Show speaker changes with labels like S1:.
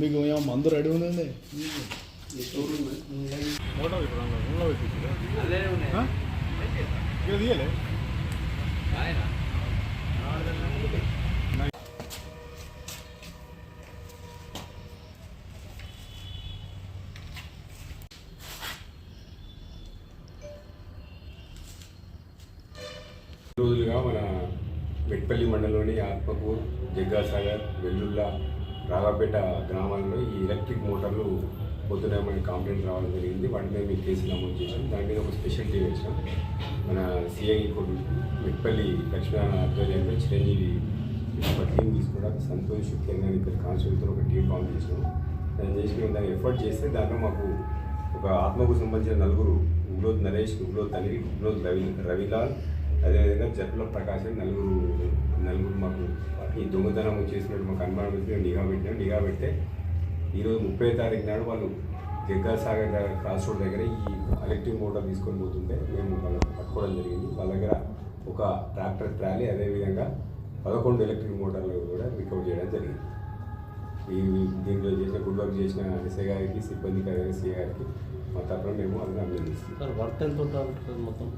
S1: మీకు ఏమో మందు రెడీ ఉందండి. మోటార్ ఇప్పుడు ఇక్కడ తీయలే.
S2: రోజులుగా మన మెట్పల్లి మండలంలోని ఆత్మకూర్ జగ్గాసాగర్ వెల్లుళ్ళ రాగాపేట గ్రామాల్లో ఈ ఎలక్ట్రిక్ మోటార్లు పోతున్నాయని కంప్లైంట్ రావడం జరిగింది. వాటి మీద మేము కేసు నమోదు చేసాం దాని మీద ఒక స్పెషల్ టీం ఇచ్చాం మన సిఐ కొడు మెట్పల్లి లక్ష్మీనారాయణ ఆధ్వర్యంలో చిరంజీవి ఒక టీం తీసుకోవడానికి సంతోష్ శుక్లన్ ఇద్దరు కాన్స్టిట్యూతో ఒక టీం ఫామ్ చేసినాం. దాన్ని చేసి మేము దాన్ని ఎఫర్ట్ చేస్తే దాంట్లో మాకు ఒక ఆత్మకు సంబంధించిన నలుగురు ఉగ్లోత్ నరేష్ ఉగ్లోత్ అలీ ఉగ్లోత్ రవి రవిలాల్ అదేవిధంగా జట్ల ప్రకాశం నలుగురు నలుగురు మాకు ఈ దొంగతనం చేసినట్టు మాకు అనుమానం వచ్చి మేము నిఘా పెట్టినాం. నిఘా పెడితే ఈరోజు ముప్పై తారీఖు నాడు వాళ్ళు జగ్గా సాగర్ దగ్గర క్రాస్ రోడ్ దగ్గర ఈ ఎలక్ట్రిక్ మోటార్ తీసుకొని పోతుంటే మేము వాళ్ళని పట్టుకోవడం జరిగింది. వాళ్ళ దగ్గర ఒక ట్రాక్టర్ ట్రాలీ అదేవిధంగా పదకొండు ఎలక్ట్రిక్ మోటార్లు కూడా రికవర్ చేయడం జరిగింది. ఈ దీంట్లో చేసిన గుడ్ వర్క్ చేసిన ఎస్ఐ గారికి సిబ్బంది గారికి గారికి మా తరఫున మేము అందరం అభినందిస్తాం
S3: సార్ వర్క్ ఎంత ఉంటుంది మొత్తం?